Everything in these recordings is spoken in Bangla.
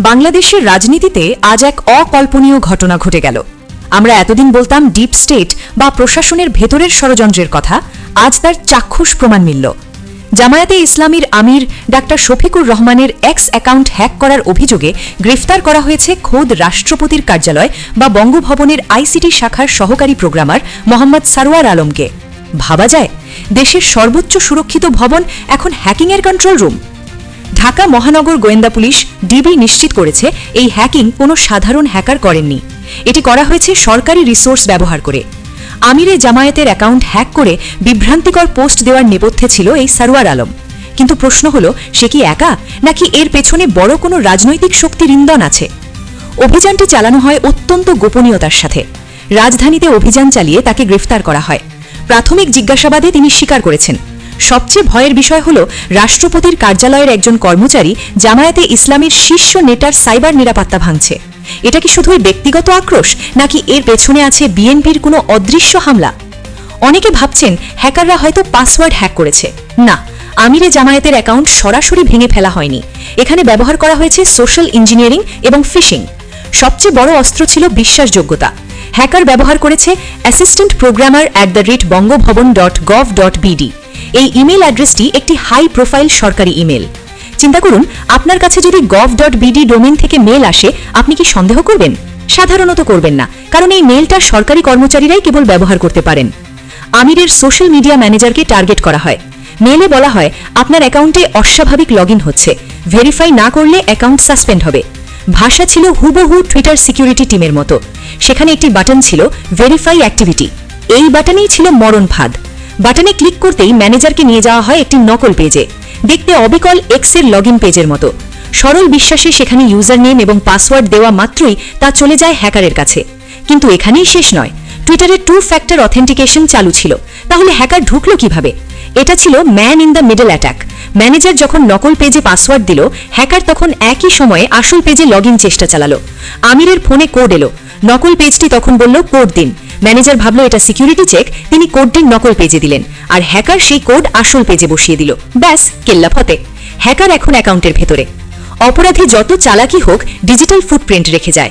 বাংলাদেশের রাজনীতিতে আজ এক অকল্পনীয় ঘটনা ঘটে গেল। আমরা এতদিন বলতাম ডিপ স্টেট বা প্রশাসনের ভেতরের ষড়যন্ত্রের কথা, আজ তার চাক্ষুষ প্রমাণ মিলল। জামায়াতে ইসলামীর আমির ডাক্তার শফিকুর রহমানের এক্স অ্যাকাউন্ট হ্যাক করার অভিযোগে গ্রেফতার করা হয়েছে খোদ রাষ্ট্রপতির কার্যালয় বা বঙ্গভবনের আইসিটি শাখার সহকারী প্রোগ্রামার মোহাম্মদ সারোয়ার আলমকে। ভাবা যায়, দেশের সর্বোচ্চ সুরক্ষিত ভবন এখন হ্যাকিংয়ের কন্ট্রোল রুম। ঢাকা মহানগর গোয়েন্দা পুলিশ ডিবি নিশ্চিত করেছে এই হ্যাকিং কোনো সাধারণ হ্যাকার করেননি। এটি করা হয়েছে সরকারি রিসোর্স ব্যবহার করে। আমিরে জামায়াতের অ্যাকাউন্ট হ্যাক করে বিভ্রান্তিকর পোস্ট দেওয়ার নেপথ্যে ছিল এই সারোয়ার আলম। কিন্তু প্রশ্ন হলো, সে কি একা? নাকি এর পেছনে বড় কোনো রাজনৈতিক শক্তির ইন্ধন আছে? অভিযানটি চালানো হয় অত্যন্ত গোপনীয়তার সাথে। রাজধানীতে অভিযান চালিয়ে তাকে গ্রেফতার করা হয়। প্রাথমিক জিজ্ঞাসাবাদে তিনি স্বীকার করেছেন। সবচেয়ে ভয়ের বিষয় হল রাষ্ট্রপতির কার্যালয়ের একজন কর্মচারী জামায়াতে ইসলামের শীর্ষ নেটার সাইবার নিরাপত্তা ভাঙছে। এটা কি শুধুই ব্যক্তিগত আক্রোশ, নাকি এর পেছনে আছে বিএনপির কোনো অদৃশ্য হামলা? অনেকে ভাবছেন হ্যাকাররা হয়তো পাসওয়ার্ড হ্যাক করেছে। না, আমিরে জামায়াতের অ্যাকাউন্ট সরাসরি ভেঙে ফেলা হয়নি। এখানে ব্যবহার করা হয়েছে সোশ্যাল ইঞ্জিনিয়ারিং এবং ফিশিং। সবচেয়ে বড় অস্ত্র ছিল বিশ্বাসযোগ্যতা। হ্যাকার ব্যবহার করেছে assistant programmer at the rate Bangabhaban dot gov dot BD. এই ইমেল অ্যাড্রেসটি একটি হাই প্রোফাইল সরকারি ইমেল। চিন্তা করুন, আপনার কাছে যদি গভ ডট বিডি ডোমেন থেকে মেল আসে, আপনি কি সন্দেহ করবেন? সাধারণত করবেন না, কারণ এই মেলটা সরকারি কর্মচারীরাই কেবল ব্যবহার করতে পারেন। আমিরের সোশ্যাল মিডিয়া ম্যানেজারকে টার্গেট করা হয়। মেলে বলা হয়, আপনার অ্যাকাউন্টে অস্বাভাবিক লগ হচ্ছে। ভেরিফাই না করলে অ্যাকাউন্ট সাসপেন্ড হবে। ভাষা ছিল হুবহু টুইটার সিকিউরিটি টিমের মতো। সেখানে একটি বাটন ছিল ভেরিফাই অ্যাক্টিভিটি এই বাটনেই ছিল মরণ ফাঁদ। বাটনে ক্লিক করতেই ম্যানেজারকে নিয়ে যাওয়া হয় একটি নকল পেজে। দেখতে অবিকল এক্সের লগ পেজের মতো। সরল বিশ্বাসে সেখানে ইউজার নেম এবং পাসওয়ার্ড দেওয়া মাত্রই তা চলে যায় হ্যাকারের কাছে। কিন্তু এখানেই শেষ নয়। টুইটারে টু ফ্যাক্টর অথেন্টিকেশন চালু ছিল। তাহলে হ্যাকার ঢুকলো কীভাবে? এটা ছিল man in the middle attack. Manager যখন নকল পেজে পাসওয়ার্ড দিল, হ্যাকার তখন একই সময়ে আসল পেজে লগ চেষ্টা চালালো। আমিরের ফোনে কোড এলো। নকল পেজটি তখন বলল, কোড দিন। ম্যানেজার ভাবলো এটা সিকিউরিটি চেক তিনি কোডটির নকল পেজে দিলেন। আর হ্যাকার সেই কোড আসল পেজে বসিয়ে দিল। ব্যাস, কেল্লা ফতে। হ্যাকার এখন অ্যাকাউন্টের ভেতরে। অপরাধী যত চালাকি হোক ডিজিটাল ফুটপ্রিন্ট রেখে যায়।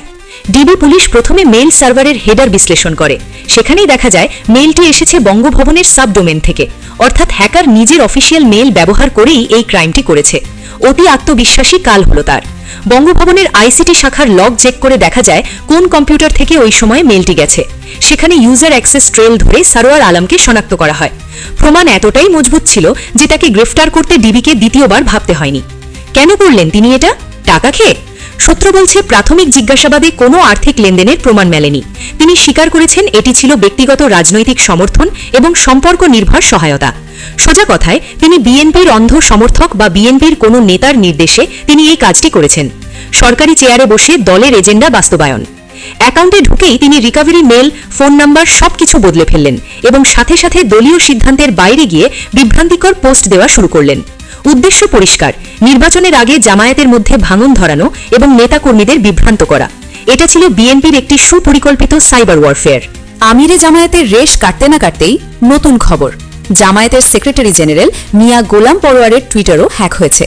ডিবি পুলিশ প্রথমে মেইল সার্ভারের হেডার বিশ্লেষণ করে। সেখানেই দেখা যায় মেইলটি এসেছে বঙ্গভবনের সাবডোমেন থেকে। অর্থাৎ হ্যাকার নিজের অফিসিয়াল মেইল ব্যবহার করেই এই ক্রাইমটি করেছে। অতি আত্মবিশ্বাসী কাল হলো তার। বঙ্গভবনের আইসিটি শাখার লগ চেক করে দেখা যায় কোন কম্পিউটার থেকে ওই সময় মেলটি গেছে। সেখানে ইউজার অ্যাক্সেস ট্রেল ধরে সারোয়ার আলমকে শনাক্ত করা হয়। প্রমাণ এতটাই মজবুত ছিল যে তাকে গ্রেফতার করতে ডিবিকে দ্বিতীয়বার ভাবতে হয়নি। কেন করলেন তিনি এটা? টাকা খেয়ে? সূত্র বলছে প্রাথমিক জিজ্ঞাসাবাদে কোনো আর্থিক লেনদেনের প্রমাণ মেলেনি। তিনি স্বীকার করেছেন এটি ছিল ব্যক্তিগত রাজনৈতিক সমর্থন এবং সম্পর্ক নির্ভর সহায়তা। সোজা কথায়, তিনি বিএনপির অন্ধ সমর্থক বা বিএনপির কোনো নেতার নির্দেশে তিনি এই কাজটি করেছেন। সরকারি চেয়ারে বসে দলের এজেন্ডা বাস্তবায়ন। অ্যাকাউন্টে ঢুকেই তিনি রিকভারি মেল, ফোন নাম্বার সবকিছু বদলে ফেললেন এবং সাথে সাথে দলীয় সিদ্ধান্তের বাইরে গিয়ে বিভ্রান্তিকর পোস্ট দেওয়া শুরু করলেন। উদ্দেশ্য পরিষ্কার, নির্বাচনের আগে জামায়াতের মধ্যে ভাঙন ধরানো এবং নেতাকর্মীদের বিভ্রান্ত করা। এটা ছিল বিএনপির একটি সুপরিকল্পিত সাইবার ওয়ারফেয়ার। আমিরে জামায়াতের রেশ কাটতে না কাটতেই নতুন খবর। জামায়াতের সেক্রেটারি জেনারেল মিয়া গোলাম পরোয়ারের টুইটারও হ্যাক হয়েছে।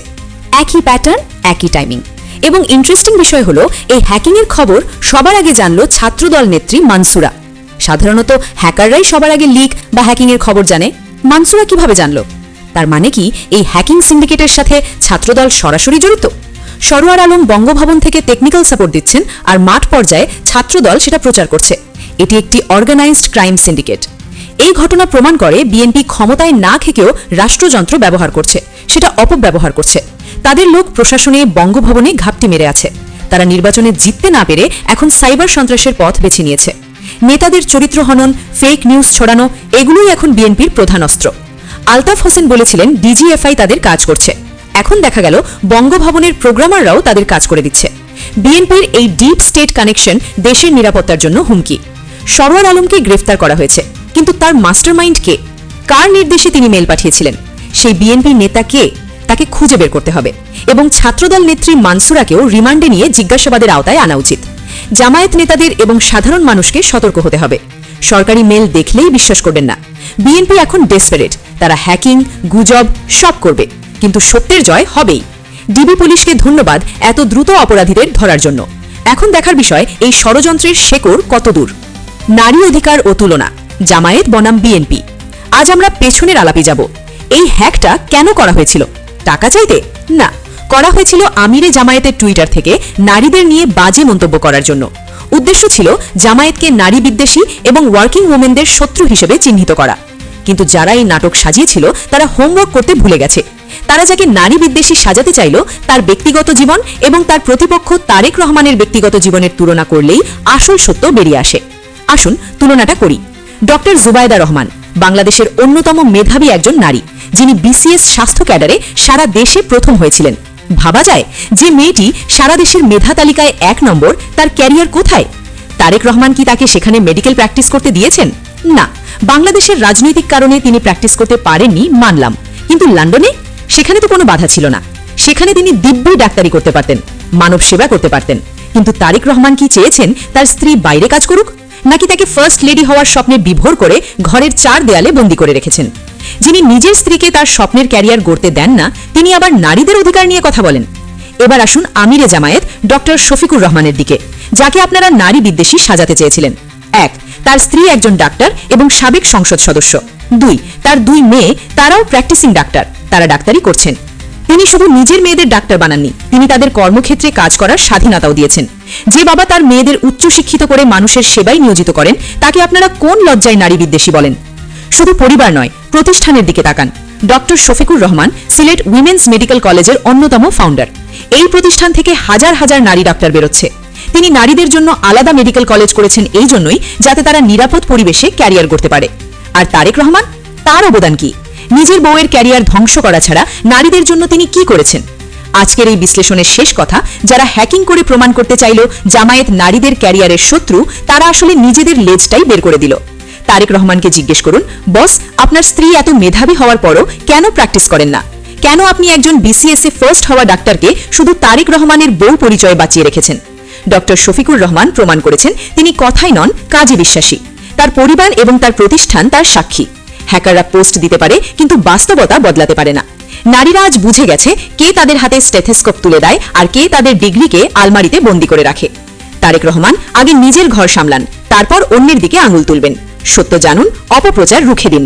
একই প্যাটার্ন একই টাইমিং এবং ইন্টারেস্টিং বিষয় হলো, এই হ্যাকিংয়ের খবর সবার আগে জানল ছাত্রদল নেত্রী মানসুরা। সাধারণত হ্যাকাররাই সবার আগে লিক বা হ্যাকিংয়ের খবর জানে। মানসুরা কীভাবে জানল? তার মানে কি, এই হ্যাকিং সিন্ডিকেটের সাথে ছাত্রদল সরাসরি জড়িত? সরোয়ার আলম বঙ্গভবন থেকে টেকনিক্যাল সাপোর্ট দিচ্ছেন আর মাঠ পর্যায়ে ছাত্রদল সেটা প্রচার করছে। এটি একটি অর্গানাইজড ক্রাইম সিন্ডিকেট এই ঘটনা প্রমাণ করে বিএনপি ক্ষমতায় না থেকেও রাষ্ট্রযন্ত্র ব্যবহার করছে, সেটা অপব্যবহার করছে। তাদের লোক প্রশাসনে বঙ্গভবনে ঘাপটি মেরে আছে। তারা নির্বাচনে জিততে না পেরে এখন সাইবার সন্ত্রাসের পথ বেছে নিয়েছে। নেতাদের চরিত্র হনন ফেক নিউজ ছড়ানো, এগুলোই এখন বিএনপির প্রধান অস্ত্র। আলতাফ হোসেন বলেছিলেন ডিজিএফআই তাদের কাজ করছে। এখন দেখা গেল, বঙ্গভবনের প্রোগ্রামাররাও তাদের কাজ করে দিচ্ছে। বিএনপির এই ডিপ স্টেট কানেকশন দেশের নিরাপত্তার জন্য হুমকি। সরোয়ার আলমকে গ্রেফতার করা হয়েছে। কিন্তু তার মাস্টারমাইন্ড কে কার নির্দেশে তিনি মেল পাঠিয়েছিলেন? সেই বিএনপি নেতা কে? তাকে খুঁজে বের করতে হবে। এবং ছাত্রদল নেত্রী মানসুরাকেও রিমান্ডে নিয়ে জিজ্ঞাসাবাদের আওতায় আনা উচিত। জামায়াত নেতাদের এবং সাধারণ মানুষকে সতর্ক হতে হবে। সরকারি মেল দেখলেই বিশ্বাস করবেন না। বিএনপি এখন ডেসপারেট। তারা হ্যাকিং, গুজব সব করবে। কিন্তু সত্যের জয় হবেই। ডিবি পুলিশকে ধন্যবাদ এত দ্রুত অপরাধীদের ধরার জন্য। এখন দেখার বিষয়, এই ষড়যন্ত্রের শেকড় কত দূর? নারী অধিকার ও তুলনা। জামায়াত বনাম বিএনপি। আজ আমরা পেছনের আলাপে যাব। এই হ্যাকটা কেন করা হয়েছিল? টাকা চাইতে? না, করা হয়েছিল আমিরে জামায়াতের টুইটার থেকে নারীদের নিয়ে বাজে মন্তব্য করার জন্য। উদ্দেশ্য ছিল জামায়াতকে নারী বিদ্বেষী এবং ওয়ার্কিং ওমেনদের শত্রু হিসেবে চিহ্নিত করা। কিন্তু যারা এই নাটক সাজিয়েছিল, তারা হোমওয়ার্ক করতে ভুলে গেছে। তারা যাকে নারী বিদ্বেষী সাজাতে চাইল, তার ব্যক্তিগত জীবন এবং তার প্রতিপক্ষ তারেক রহমানের ব্যক্তিগত জীবনের তুলনা করলেই আসল সত্য বেরিয়ে আসে। আসুন তুলনাটা করি। ডক্টর জুবায়দা রহমান, বাংলাদেশের অন্যতম মেধাবী একজন নারী, যিনি বিসিএস স্বাস্থ্য ক্যাডারে সারা দেশে প্রথম হয়েছিলেন। ভাবা যায় যে মেয়েটি সারা দেশের মেধা তালিকায় এক নম্বর, তার ক্যারিয়ার কোথায়? তারেক রহমান কি তাকে সেখানে মেডিকেল প্র্যাকটিস করতে দিয়েছেন? না, বাংলাদেশের রাজনৈতিক কারণে তিনি প্র্যাকটিস করতে পারেননি, মানলাম। কিন্তু লন্ডনে? সেখানে তো কোনো বাধা ছিল না। সেখানে তিনি দিব্যি ডাক্তারি করতে পারতেন মানব সেবা করতে পারতেন। কিন্তু তারেক রহমান কি চেয়েছেন তার স্ত্রী বাইরে কাজ করুক? নাকি তাকে ফার্স্ট লেডি হওয়ার স্বপ্নে বিভোর করে ঘরের চার দেয়ালে বন্দি করে রেখেছেন। যিনি নিজের স্ত্রীকে তার স্বপ্নের ক্যারিয়ার গড়তে দেন না, তিনি আবার নারীদের অধিকার নিয়ে কথা বলেন। এবার আসুন আমিরে জামায়েত, ডক্টর শফিকুর রহমানের দিকে, যাকে আপনারা নারী বিদ্বেষী সাজাতে চেয়েছিলেন। এক, তার স্ত্রী একজন ডাক্তার এবং সাবেক সংসদ সদস্য। দুই, তার দুই মেয়ে, তারাও প্র্যাকটিসিং ডাক্তার তারা ডাক্তারি করছেন। তিনি শুধু নিজের মেয়েদের ডাক্তার বানাননি, তিনি তাদের কর্মক্ষেত্রে কাজ করার স্বাধীনতাও দিয়েছেন। যে বাবা তার মেয়েদের উচ্চশিক্ষিত করে মানুষের সেবায় নিয়োজিত করেন, তাকে আপনারা কোন লজ্জায় নারী বিদ্বেষী বলেন? শুধু পরিবার নয়, প্রতিষ্ঠানের দিকে তাকান। Doctor Shafiqur Rahman, Sylhet women's medical college অন্যতম ফাউন্ডার। এই প্রতিষ্ঠান থেকে হাজার হাজার নারী ডাক্তার বেরোচ্ছে। তিনি নারীদের জন্য আলাদা মেডিকেল কলেজ করেছেন এই জন্যই যাতে তারা নিরাপদ পরিবেশে ক্যারিয়ার করতে পারে। আর তারেক রহমান, তার অবদান কি? নিজের বউয়ের ক্যারিয়ার ধ্বংস করা ছাড়া নারীদের জন্য তিনি কি করেছেন? আজকের এই বিশ্লেষণের শেষ কথা, যারা হ্যাকিং করে প্রমাণ করতে চাইল জামায়াত নারীদের ক্যারিয়ারের শত্রু, তারা আসলে নিজেদের লেজটাই বের করে দিল। তারেক রহমানকে জিজ্ঞেস করুন, বস, আপনার স্ত্রী এত মেধাবী হওয়ার পরও কেন প্র্যাকটিস করেন না? কেন আপনি একজন বিসিএস এ ফার্স্ট হওয়া ডাক্তারকে শুধু তারেক রহমানের বউ পরিচয় বাঁচিয়ে রেখেছেন? ডক্টর শফিকুর রহমান প্রমাণ করেছেন, তিনি কথাই নন, কাজে বিশ্বাসী। তার পরিবার এবং তার প্রতিষ্ঠান তার সাক্ষী। হ্যাকাররা পোস্ট দিতে পারে, কিন্তু বাস্তবতা বদলাতে পারে না। নারীরা আজ বুঝে গেছে কে তাদের হাতে স্টেথেস্কোপ তুলে দেয় আর কে তাদের ডিগ্রিকে আলমারিতে বন্দি করে রাখে। তারেক রহমান আগে নিজের ঘর সামলান, তারপর অন্যের দিকে আঙুল তুলবেন। সত্য জানুন, অপপ্রচার রুখে দিন।